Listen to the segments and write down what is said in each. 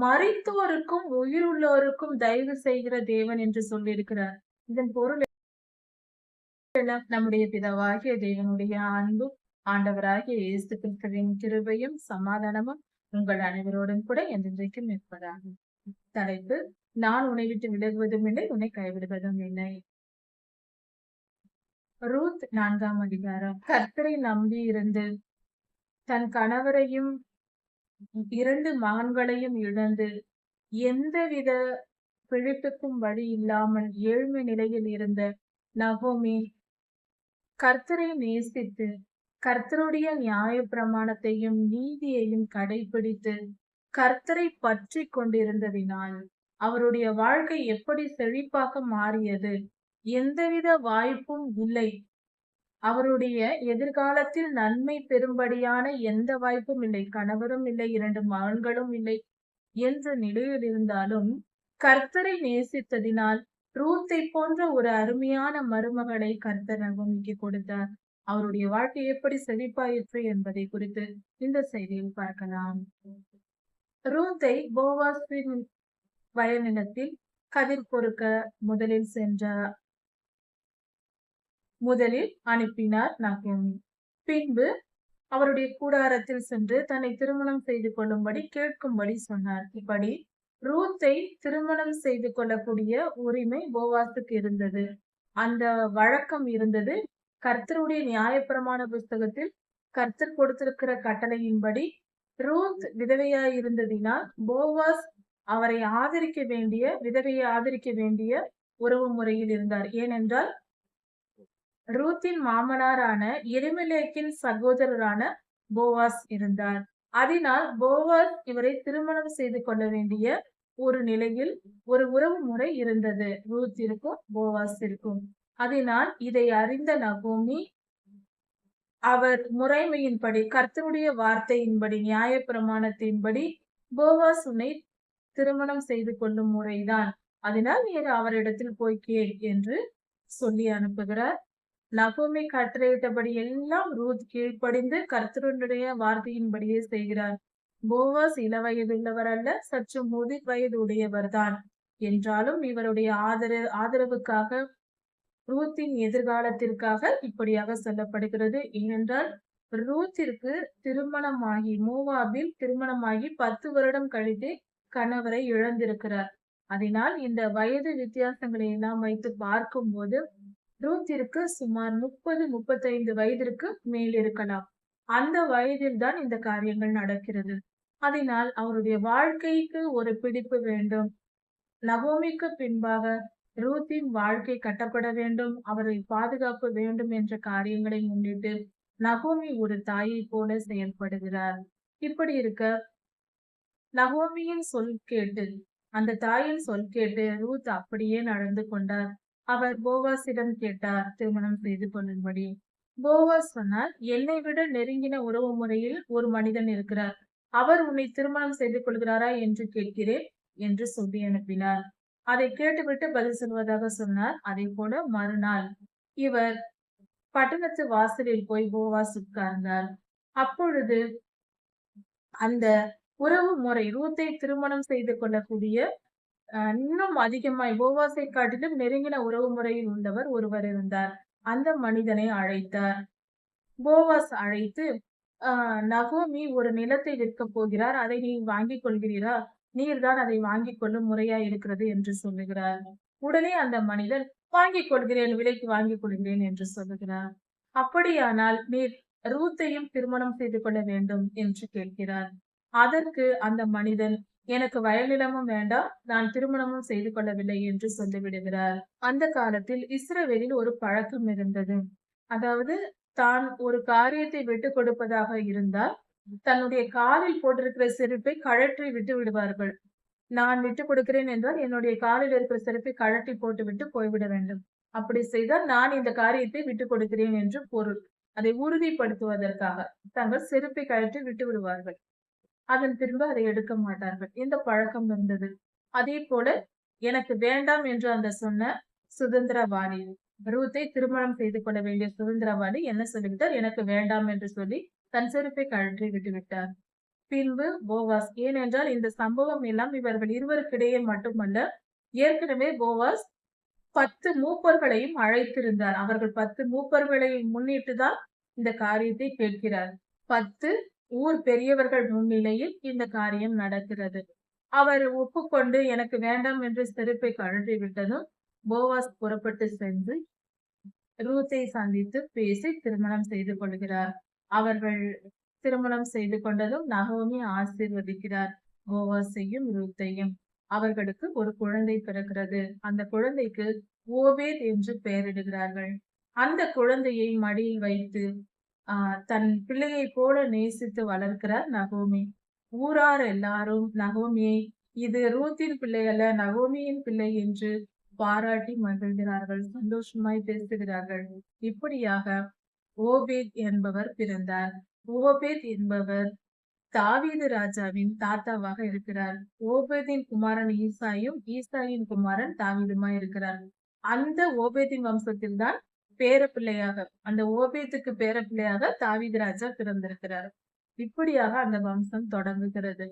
மறித்தோருக்கும் உயிருள்ளோருக்கும் தயவு செய்கிற தேவன் என்று சொல்லியிருக்கிறார். இதன் பொருள் நம்முடைய பிதாவாகிய தேவனுடைய அன்பும் ஆண்டவராகிய இயேசு கிறிஸ்துவின் கிருபையும் சமாதானமும் உங்கள் அனைவரோடும் கூட என்றென்றைக்கும் இருப்பதாகும் தலைப்பு நான் உன்னை விட்டு விலகுவதும் இல்லை உன்னை கைவிடுவதும் இல்லை. ரூத் நான்காம் அதிகாரம். கர்த்தரை நம்பி இருந்து தன் கணவரையும் இரண்டு மகன்களையும் இழந்து எந்தவித பிழைப்புக்கும் வழி இல்லாமல் ஏழ்மை நிலையில் இருந்த நகோமி கர்த்தரை நேசித்து கர்த்தருடைய நியாய பிரமாணத்தையும் நீதியையும் கடைபிடித்து கர்த்தரை பற்றி கொண்டிருந்ததினால் அவருடைய வாழ்க்கை எப்படி செழிப்பாக மாறியது? எந்தவித வாய்ப்பும் இல்லை. அவருடைய எதிர்காலத்தில் நன்மை பெறும்படியான எந்த வாய்ப்பும் இல்லை. கணவரும் இல்லை இரண்டு மகன்களும் இல்லை என்ற நிலையில் இருந்தாலும் கர்த்தரை நேசித்ததினால் ரூத்தை போன்ற ஒரு அருமையான மருமகளை கர்த்தர் நகோமிக்கு கொடுத்தார். அவருடைய வாழ்க்கை எப்படி செழிப்பாயிற்று என்பதை குறித்து இந்த செய்தியில் பார்க்கலாம். ரூத்தை போவாஸ்பின் வயநிலத்தில் கதிர் பொறுக்க முதலில் சென்றார் முதலில் அனுப்பினார் நகோமி பின்பு அவருடைய கூடாரத்தில் சென்று தன்னை திருமணம் செய்து கொள்ளும்படி கேட்கும்படி சொன்னார். இப்படி ரூத்தை திருமணம் செய்து கொள்ளக்கூடிய உரிமை போவாசுக்கு இருந்தது. அந்த வழக்கம் இருந்தது. கர்த்தருடைய நியாயப்பிரமாண புஸ்தகத்தில் கர்த்தர் கொடுத்திருக்கிற கட்டளையின்படி ரூத் விதவையாய் இருந்ததினால் போவாஸ் அவரை ஆதரிக்க வேண்டிய விதவையை ஆதரிக்க வேண்டிய உறவு முறையில் இருந்தார். ஏனென்றால் ரூத்தின் மாமனாரான எரிமலேக்கின் சகோதரரான போவாஸ் இருந்தார். அதனால் போவாஸ் இவரை திருமணம் செய்து கொள்ள வேண்டிய ஒரு நிலையில் ஒரு உறவு முறை இருந்தது. ரூத்திற்கும் போவாஸிற்கும். அதனால் இதை அறிந்த நகோமி அவர் முறைமையின்படி கர்த்தருடைய வார்த்தையின்படி நியாய பிரமாணத்தின்படி போவாஸ் உன்னை திருமணம் செய்து கொள்ளும் முறைதான். அதனால் நீர் அவரிடத்தில் போய் கேள் என்று சொல்லி அனுப்புகிறார். நகோமி கட்டளையிட்டபடி எல்லாம் ரூத் கீழ்ப்படிந்து கர்த்தருடைய வார்த்தையின்படியே செய்கிறார். போவாஸ் இளவயதுள்ளவர் அல்ல சற்று முதிர் வயது உடையவர்தான் என்றாலும் இவருடைய ஆதரவு ஆதரவுக்காக ரூத்தின் எதிர்காலத்திற்காக இப்படியாக சொல்லப்படுகிறது. ஏனென்றால் ரூத்திற்கு திருமணமாகி மூவாபில் திருமணமாகி பத்து வருடம் கழித்து கணவரை இழந்திருக்கிறார். அதனால் இந்த வயது வித்தியாசங்களை எல்லாம் வைத்து பார்க்கும்போது ரூத்திற்கு சுமார் முப்பது முப்பத்தைந்து வயதிற்கு மேல் இருக்கலாம். அந்த வயதில் தான் இந்த காரியங்கள் நடக்கிறது. அதனால் அவருடைய வாழ்க்கைக்கு ஒரு பிடிப்பு வேண்டும். நவோமிக்கு பின்பாக ரூத்தின் வாழ்க்கை கட்டப்பட வேண்டும். அவரை பாதுகாப்பு வேண்டும் என்ற காரியங்களை முன்னிட்டு நகோமி ஒரு தாயை போல செயல்படுகிறார். இப்படி இருக்க நகோமியின் சொல் கேட்டு அந்த தாயின் சொல் கேட்டு ரூத் அப்படியே நடந்து கொண்டார். அவர் போவாஸிடம் கேட்டார் திருமணம் செய்து கொள்ளும்படி. போவாஸ் சொன்னார் என்னை விட நெருங்கின உறவு முறையில் ஒரு மனிதன் இருக்கிறார். அவர் உன்னை திருமணம் செய்து கொள்கிறாரா என்று கேட்கிறேன் என்று சொல்லி அனுப்பினார். அதை கேட்டுவிட்டு பதில் சொல்வதாக சொன்னார். அதே போல மறுநாள் இவர் பட்டணத்து வாசலில் போய் போவாஸ் உட்கார்ந்தார் அப்பொழுது அந்த உறவு முறை ரூத்தை திருமணம் செய்து கொள்ளக்கூடிய இன்னும் அதிகமாய் போவாசை காட்டிலும் நெருங்கின உறவு முறையில் உள்ளவர் ஒருவர் இருந்தார். அந்த மனிதனை அழைத்தார். போவாஸ் அழைத்து ஆஹ் நகோமி ஒரு நிலத்தை விற்க போகிறார். அதை நீ வாங்கிக் கொள்கிறீரா? நீர்தான் அதை வாங்கிக் கொள்ளும் முறையா இருக்கிறது என்று சொல்லுகிறார். உடனே அந்த மனிதன் வாங்கிக் கொள்கிறேன் விலைக்கு வாங்கிக் கொள்கிறேன் என்று சொல்லுகிறார். அப்படியானால் நீர் ரூத்தையும் திருமணம் செய்து கொள்ள வேண்டும் என்று கேட்கிறார். அதற்கு அந்த மனிதன் எனக்கு வயலிடமும் வேண்டாம் நான் திருமணமும் செய்து கொள்ளவில்லை என்று சொல்லிவிடுகிறார் அந்த காலத்தில் இஸ்ரவேலில் ஒரு பழக்கம் இருந்தது. அதாவது தான் ஒரு காரியத்தை விட்டு கொடுப்பதாக இருந்தால் தன்னுடைய காலில் போட்டிருக்கிற செருப்பை கழற்றி விட்டு விடுவார்கள். நான் விட்டு கொடுக்கிறேன் என்றால் என்னுடைய காலில் இருக்கிற செருப்பை கழட்டி போட்டு விட்டு போய்விட வேண்டும். அப்படி செய்தால் நான் இந்த காரியத்தை விட்டு கொடுக்கிறேன் என்று பொருள். அதை உறுதிப்படுத்துவதற்காக தங்கள் செருப்பை கழற்றி விட்டு விடுவார்கள். அதன் பின்பு அதை எடுக்க மாட்டார்கள். இந்த பழக்கம் இருந்தது அதே போல எனக்கு வேண்டாம் என்று அந்த சொன்ன சுதந்திரவாணி ரூத்தை திருமணம் செய்து கொள்ள வேண்டிய சுதந்திரவாணி என்ன சொல்லிவிட்டார்? எனக்கு வேண்டாம் என்று சொல்லி தன் செருப்பை கழற்றி விட்டு விட்டார். பின்பு போவாஸ் ஏனென்றால் இந்த சம்பவம் எல்லாம் இவர்கள் இருவருக்கிடையே மட்டுமல்ல ஏற்கனவே போவாஸ் பத்து மூப்பர்களையும் அழைத்திருந்தார். அவர்கள் பத்து மூப்பர்களை முன்னிட்டுதான் இந்த காரியத்தை கேட்கிறார். பத்து ஊர் பெரியவர்கள் முன்னிலையில் இந்த காரியம் நடக்கிறது. அவர் ஒப்புக்கொண்டு எனக்கு வேண்டாம் என்று செருப்பை கழற்றி விட்டதும் போவாஸ் புறப்பட்டு சென்று ரூத்தை சந்தித்து பேசி திருமணம் செய்து கொள்கிறார். அவர்கள் திருமணம் செய்து கொண்டதும் நகோமி ஆசீர்வதிக்கிறார் போவாஸையும் ரூத்தையும். அவர்களுக்கு ஒரு குழந்தை பிறக்கிறது. அந்த குழந்தைக்கு ஓபேத் என்று பெயரிடுகிறார்கள். அந்த குழந்தையை மடியில் வைத்து தன் பிள்ளையை போல நேசித்து வளர்க்கிறார் நகோமி. ஊரார் எல்லாரும் நகோமியை இது ரூத்தின் பிள்ளை அல்ல நகோமியின் பிள்ளை என்று பாராட்டி மகிழ்கிறார்கள் சந்தோஷமாய் பேசுகிறார்கள். இப்படியாக ஓபேத் என்பவர் பிறந்தார். ஓபேத் என்பவர் தாவீது ராஜாவின் தாத்தாவாக இருக்கிறார். ஓபேதின் குமாரன் ஈசாயும் ஈசாயின் குமாரன் தாவீதுமாய் இருக்கிறார். அந்த ஓபேதின் வம்சத்தில் தான் பேரப்பிள்ளையாக அந்த ஓபேத்துக்கு பேரப்பிள்ளையாக தாவீது ராஜா பிறந்திருக்கிறார். இப்படியாக அந்த வம்சம் தொடங்குகிறது.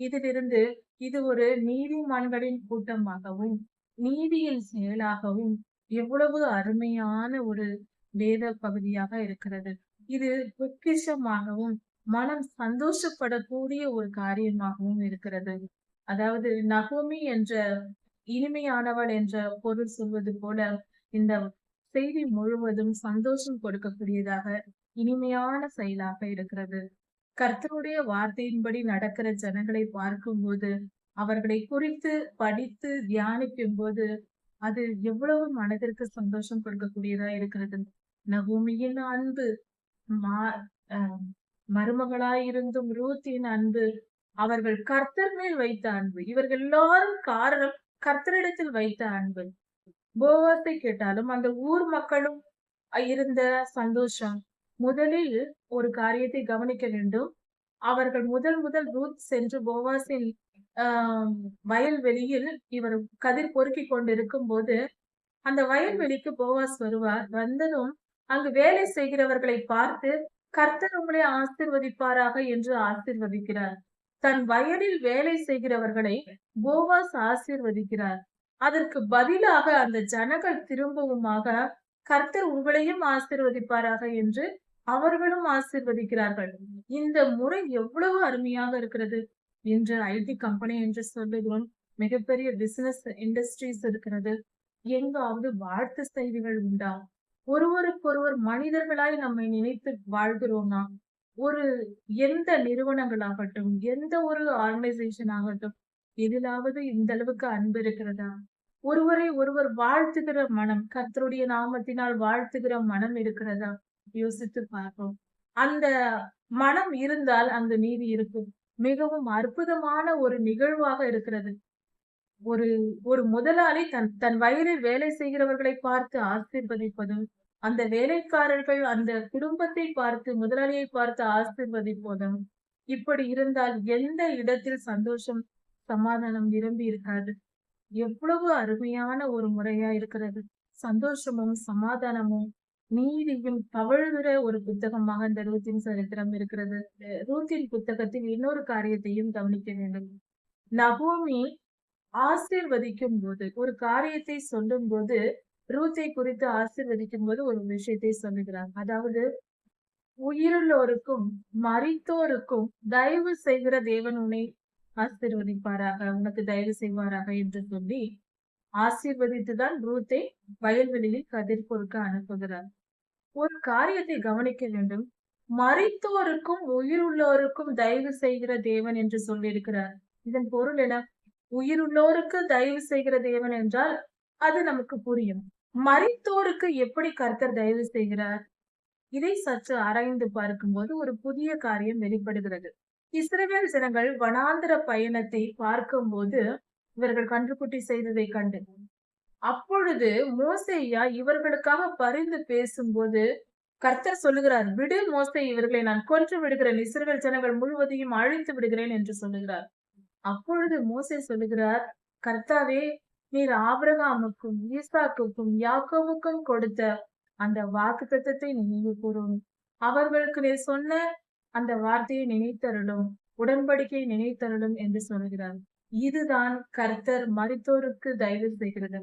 இதிலிருந்து இது ஒரு நீதிமான்களின் கூட்டமாகவும் நீதியின் செயலாகவும் எவ்வளவு அருமையான ஒரு வேத பகுதியாக இருக்கிறது. இது பொக்கிஷமாகவும் மனம் சந்தோஷப்படக்கூடிய ஒரு காரியமாகவும் இருக்கிறது. அதாவது நகோமி என்ற இனிமையானவள் என்ற பொருள் சொல்வது போல இந்த செய்தி முழுவதும் சந்தோஷம் கொடுக்கக்கூடியதாக இனிமையான செயலாக இருக்கிறது. கர்த்தருடைய வார்த்தையின்படி நடக்கிற ஜனங்களை பார்க்கும்போது அவர்களை குறித்து படித்து தியானிக்கும் போது அது எவ்வளவு மனதிற்கு சந்தோஷம் கொடுக்கக்கூடியதா இருக்கிறது. நகோமியின் அன்பு மா அஹ் மருமகளாயிருந்தும் ரூத்தின் அன்பு அவர்கள் கர்த்தர் மேல் வைத்த அன்பு இவர்கள் எல்லாரும் காரணம் கர்த்தரிடத்தில் வைத்த அன்பு. போவாஸை கேட்டாலும் அந்த ஊர் மக்களும் இருந்த சந்தோஷம். முதலில் ஒரு காரியத்தை கவனிக்க வேண்டும். அவர்கள் முதல் முதல் ரூத் சென்று போவாசின் ஆஹ் வயல்வெளியில் இவர் கதிர் பொறுக்கி கொண்டிருக்கும் போது அந்த வயல்வெளிக்கு போவாஸ் வருவார். வந்ததும் அங்கு வேலை செய்கிறவர்களை பார்த்து கர்த்தர் உங்களை ஆசிர்வதிப்பாராக என்று ஆசிர்வதிக்கிறார். தன் வயலில் வேலை செய்கிறவர்களை போவாஸ் ஆசிர்வதிக்கிறார். அதற்கு பதிலாக அந்த ஜனங்கள் திரும்பவுமாக கர்த்தர் உங்களையும் ஆசிர்வதிப்பாராக என்று அவர்களும் ஆசிர்வதிக்கிறார்கள். இந்த முறை எவ்வளவு அருமையாக இருக்கிறது என்று ஐடி கம்பெனி என்று சொல்லுகிறோம் மிகப்பெரிய பிசினஸ் இண்டஸ்ட்ரீஸ் இருக்கிறது. எங்காவது வாழ்த்து செய்திகள் உண்டா? ஒருவருக்கொருவர் மனிதர்களாய் நம்மை நினைத்து வாழ்கிறோம்னா ஒரு எந்த நிறுவனங்களாகட்டும் எந்த ஒரு ஆர்கனைசேஷன் ஆகட்டும் எதிலாவது இந்த அளவுக்கு அன்பு இருக்கிறதா? ஒருவரை ஒருவர் வாழ்த்துகிற மனம் கர்த்தருடைய நாமத்தினால் வாழ்த்துகிற மனம் இருக்கிறதா? யோசித்து பார்ப்போம். அந்த மனம் இருந்தால் அந்த நீதி இருக்கும். மிகவும் அற்புதமான ஒரு நிகழ்வாக இருக்கிறது. ஒரு ஒரு முதலாளி தன் தன் வயலில் வேலை செய்கிறவர்களை பார்த்து ஆசீர்வதிப்பதும் அந்த வேலைக்காரர்கள் அந்த குடும்பத்தை பார்த்து முதலாளியை பார்த்து ஆசீர்வதிப்பதும் இப்படி இருந்தால் எந்த இடத்தில் சந்தோஷம் சமாதானம் விரும்பி இருக்காது? எவ்வளவு அருமையான ஒரு முறையா இருக்கிறது. சந்தோஷமும் சமாதானமும் நீதியும் தவழுகிற ஒரு புத்தகமாக இந்த ரூத்தின் சரித்திரம் இருக்கிறது. ரூத்தின் புத்தகத்தில் இன்னொரு காரியத்தையும் கவனிக்க வேண்டும். நபூமி ஆசீர்வதிக்கும் போது ஒரு காரியத்தை சொல்லும் போது ரூத்தை குறித்து ஆசீர்வதிக்கும் போது ஒரு விஷயத்தை சொல்லுகிறார். அதாவது உயிருள்ளோருக்கும் மறித்தோருக்கும் தயவு செய்கிற தேவன் உன்னை ஆசீர்வதிப்பாராக உனக்கு தயவு செய்வாராக என்று சொல்லி ஆசீர்வதித்துதான் ரூத்தை வயல்வெளியில் கதிர் பொறுக்க அனுப்புகிறார். ஒரு காரியத்தை கவனிக்க வேண்டும். மறித்தோருக்கும் உயிருள்ளோருக்கும் தயவு செய்கிற தேவன் என்று சொல்லியிருக்கிறார். இதன் பொருள் என்ன? உயிருள்ளோருக்கு தயவு செய்கிற தேவன் என்றால் அது நமக்கு புரியும். மறைத்தோருக்கு எப்படி கர்த்தர் தயவு செய்கிறார்? இதை சற்று ஆராய்ந்து பார்க்கும்போது ஒரு புதிய காரியம் வெளிப்படுகிறது. இஸ்ரவேல் ஜனங்கள் வனாந்திர பயணத்தை பார்க்கும்போது இவர்கள் கன்றுக்குட்டி செய்ததை கண்டு. அப்பொழுது மோசையா இவர்களுக்காக பரிந்து பேசும்போது கர்த்தர் சொல்லுகிறார் விடு மோசை இவர்களை நான் கொன்று விடுகிறேன். இஸ்ரவேல் ஜனங்கள் முழுவதையும் அழித்து விடுகிறேன் என்று சொல்லுகிறார். அப்பொழுது மோசை சொல்லுகிறார் கர்த்தாவே நீர் ஆபிரகாமுக்கும் ஈசாக்குக்கும் யாக்கோவுக்கும் கொடுத்த அந்த வாக்கு தத்தத்தை நினைவு கூறும். அவர்களுக்கு நீர் சொன்ன அந்த வார்த்தையை நினைத்தருளும் உடன்படிக்கை நினைத்தருளும் என்று சொல்கிறார். இதுதான் கர்த்தர் மரித்தோருக்கு தயவு செய்கிறது.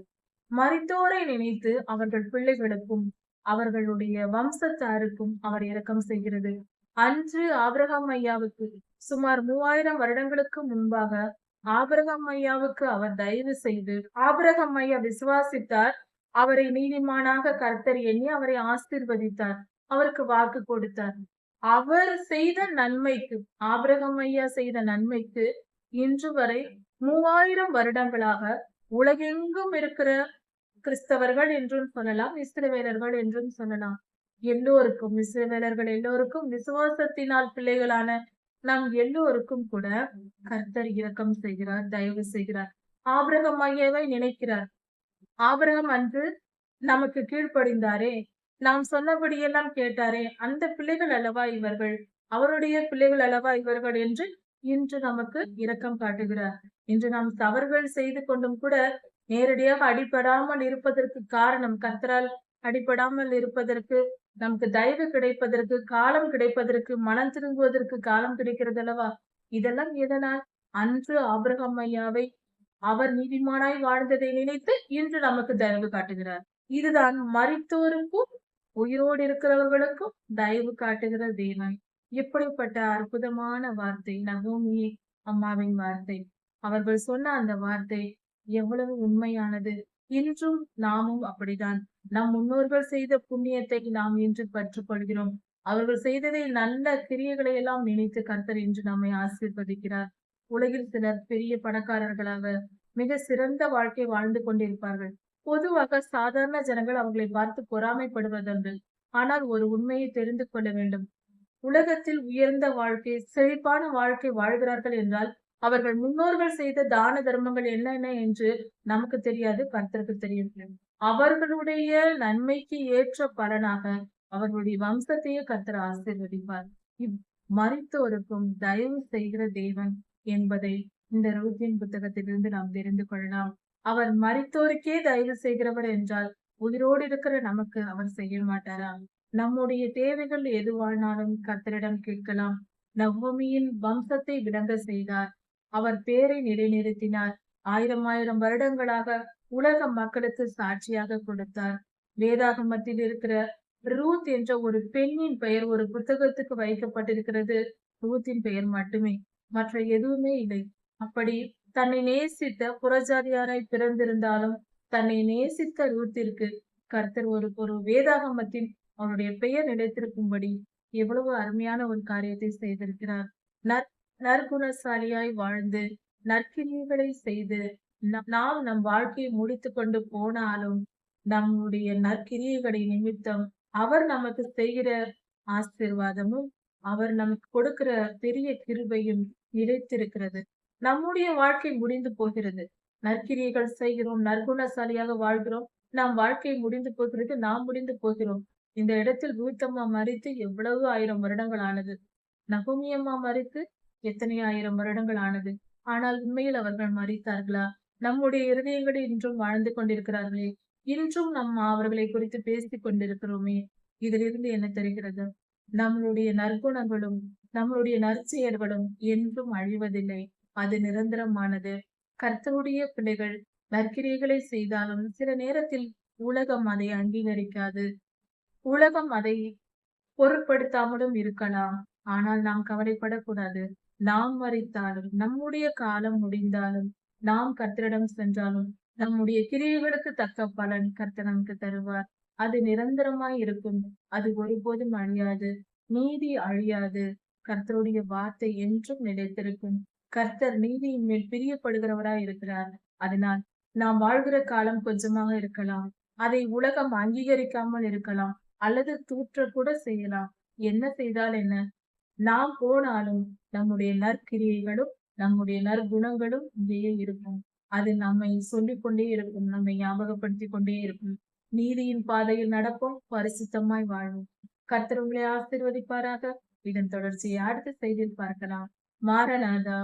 மரித்தோரை நினைத்து அவர்கள் பிள்ளைகளுக்கும் அவர்களுடைய வம்சத்தாருக்கும் அவர் இரக்கம் செய்கிறது. அன்று ஆபிரகாம் ஐயாவுக்கு சுமார் மூவாயிரம் வருடங்களுக்கு முன்பாக ஆபிரகாம் ஐயாவுக்கு அவர் தயவு செய்து ஆபிரகாம் ஐயா விசுவாசித்தார். அவரை நீதிமானாக கர்த்தர் எண்ணி அவரை ஆசிர்வதித்தார். அவருக்கு வாக்கு கொடுத்தார். அவர் செய்த நன்மைக்கு ஆபிரகம் ஐயா செய்த நன்மைக்கு இன்று வரை மூவாயிரம் வருடங்களாக உலகெங்கும் இருக்கிற கிறிஸ்தவர்கள் என்றும் சொல்லலாம் இஸ்ரவேலர்கள் என்றும் சொல்லலாம். எல்லோருக்கும் இஸ்ரவேலர்கள் எல்லோருக்கும் விசுவாசத்தினால் பிள்ளைகளான நாம் எல்லோருக்கும் கூட கர்த்தர் இரக்கம் செய்கிறார் தயவு செய்கிறார். ஆபிரகம் ஐயாவை நினைக்கிறார். ஆபிரகம் அன்று நமக்கு கீழ்ப்படிந்தாரே நாம் சொன்னபடியெல்லாம் கேட்டாரே அந்த பிள்ளைகள் அல்லவா இவர்கள்? அவருடைய பிள்ளைகள் அல்லவா இவர்கள் என்று இன்று நமக்கு இரக்கம் காட்டுகிறார். இன்று நாம் தவறுகள் செய்து கொண்டும் கூட நேரடியாக அடிபடாமல் இருப்பதற்கு காரணம் கத்தரால் அடிபடாமல் இருப்பதற்கு நமக்கு தயவு கிடைப்பதற்கு காலம் கிடைப்பதற்கு மனம் திரும்புவதற்கு காலம் கிடைக்கிறது அல்லவா? இதெல்லாம் எதனால்? அன்று ஆபிரகம் ஐயாவை அவர் நீதிமானாய் வாழ்ந்ததை நினைத்து இன்று நமக்கு தயவு காட்டுகிறார். இதுதான் மறித்தோருக்கும் உயிரோடு இருக்கிறவர்களுக்கும் தயவு காட்டுகிற தேவன். இப்படிப்பட்ட அற்புதமான வார்த்தை நகோமி அம்மாவின் வார்த்தை. அவர்கள் சொன்ன அந்த வார்த்தை எவ்வளவு உண்மையானது. இன்றும் நாமும் அப்படிதான் நம் முன்னோர்கள் செய்த புண்ணியத்தை நாம் இன்று கற்றுக்கொள்கிறோம். அவர்கள் செய்ததை நல்ல கிரியைகளை எல்லாம் நினைத்து கர்த்தர் இன்று நம்மை ஆசீர்வதிக்கிறார். உலகில் சிலர் பெரிய பணக்காரர்களாக மிக சிறந்த வாழ்க்கை வாழ்ந்து கொண்டிருப்பார்கள். பொதுவாக சாதாரண ஜனங்கள் அவர்களை பார்த்து பொறாமைப்படுவதுண்டு. ஆனால் ஒரு உண்மையை தெரிந்து கொள்ள வேண்டும். உலகத்தில் உயர்ந்த வாழ்க்கை செழிப்பான வாழ்க்கை வாழ்கிறார்கள் என்றால் அவர்கள் முன்னோர்கள் செய்த தான தர்மங்கள் என்னென்ன என்று நமக்கு தெரியாது கர்த்தருக்கு தெரியும். அவர்களுடைய நன்மைக்கு ஏற்ற பலனாக அவர்களுடைய வம்சத்தையே கர்த்தர் ஆசீர்வதிப்பார். இவ் மறித்தோருக்கும் தயவு செய்கிற தேவன் என்பதை இந்த ரூத்தின் புத்தகத்திலிருந்து நாம் தெரிந்து கொள்ளலாம். அவர் மறித்தோருக்கே தயவு செய்கிறவர் என்றால் உயிரோடு இருக்கிற நமக்கு அவர் செய்ய மாட்டாரா? நம்முடைய தேவைகள் எதுவானாலும் கர்த்தரிடம் கேட்கலாம். நவமியின் வம்சத்தை விளங்க செய்தார். அவர் பேரை நிலைநிறுத்தினார். ஆயிரம் ஆயிரம் வருடங்களாக உலக மக்களுக்கு சாட்சியாக கொடுத்தார். வேதாகமத்தில் இருக்கிற ரூத் என்ற ஒரு பெண்ணின் பெயர் ஒரு புத்தகத்துக்கு வைக்கப்பட்டிருக்கிறது. ரூத்தின் பெயர் மட்டுமே மற்ற எதுவுமே இல்லை. அப்படி தன்னை நேசித்த புறஜாதியாராய் பிறந்திருந்தாலும் தன்னை நேசித்த ரூத்திற்கு கர்த்தர் ஒரு ஒரு வேதாகமத்தில் அவருடைய பெயர் நிலைத்திருக்கும்படி எவ்வளவு அருமையான ஒரு காரியத்தை செய்திருக்கிறார். நற் நற்குணசாலியாய் வாழ்ந்து நற்கிரியைகளை செய்து நாம் நம் வாழ்க்கையை முடித்து கொண்டு போனாலும் நம்முடைய நற்கிரியைகளை நிமித்தம் அவர் நமக்கு செய்கிற ஆசிர்வாதமும் அவர் நமக்கு கொடுக்கிற பெரிய கிருபையும் நிலைத்திருக்கிறது. நம்முடைய வாழ்க்கை முடிந்து போகிறது. நற்கிரியைகள் செய்கிறோம் நற்குணசாலியாக வாழ்கிறோம். நாம் வாழ்க்கை முடிந்து போகிறது நாம் முடிந்து போகிறோம். இந்த இடத்தில் ரூத்தம்மா மறித்து எவ்வளவு ஆயிரம் வருடங்கள் ஆனது. நகுமியம்மா மறித்து எத்தனை ஆயிரம் வருடங்கள் ஆனது. ஆனால் உண்மையில் அவர்கள் மறித்தார்களா? நம்முடைய இருதயங்களில் இன்றும் வாழ்ந்து கொண்டிருக்கிறார்களே. இன்றும் நம்ம அவர்களை குறித்து பேசிக் கொண்டிருக்கிறோமே. இதிலிருந்து என்ன தெரிகிறது? நம்மளுடைய நற்குணங்களும் நம்மளுடைய நற்செயல்களும் என்றும் அழிவதில்லை. அது நிரந்தரமானது. கர்த்தருடைய பிள்ளைகள் நற்கிரியைகளை செய்தாலும் சில நேரத்தில் உலகம் அதை அங்கீகரிக்காது. உலகம் அதை பொருட்படுத்தாமலும் இருக்கலாம். ஆனால் நாம் கவலைப்படக்கூடாது. நாம் மறித்தாலும் நம்முடைய காலம் முடிந்தாலும் நாம் கர்த்தரிடம் சென்றாலும் நம்முடைய கிரியைகளுக்கு தக்க பலன் கர்த்தர் நமக்கு தருவார். அது நிரந்தரமாய் இருக்கும். அது ஒருபோதும் அழியாது. நீதி அழியாது. கர்த்தருடைய வார்த்தை என்றும் நிலைத்திருக்கும். கர்த்தர் நீதியின் மேல் பிரியப்படுகிறவராய் இருக்கிறார். அதனால் நாம் வாழ்கிற காலம் கொஞ்சமாக இருக்கலாம். அதை உலகம் அங்கீகரிக்காமல் இருக்கலாம். அல்லது தூற்ற கூட செய்யலாம். என்ன செய்தால் என்ன? நாம் போனாலும் நம்முடைய நற்கிரியைகளும் நம்முடைய நற்குணங்களும் இங்கேயே இருக்கும். அது நம்மை சொல்லிக் கொண்டே இருக்கும். நம்மை ஞாபகப்படுத்திக் கொண்டே இருக்கும். நீதியின் பாதையில் நடப்போம். பரிசுத்தமாய் வாழ்வோம். கர்த்தர் உங்களை ஆசீர்வதிப்பாராக. இதன் தொடர்ச்சியை அடுத்த செய்தியில் பார்க்கலாம். மாரநாதா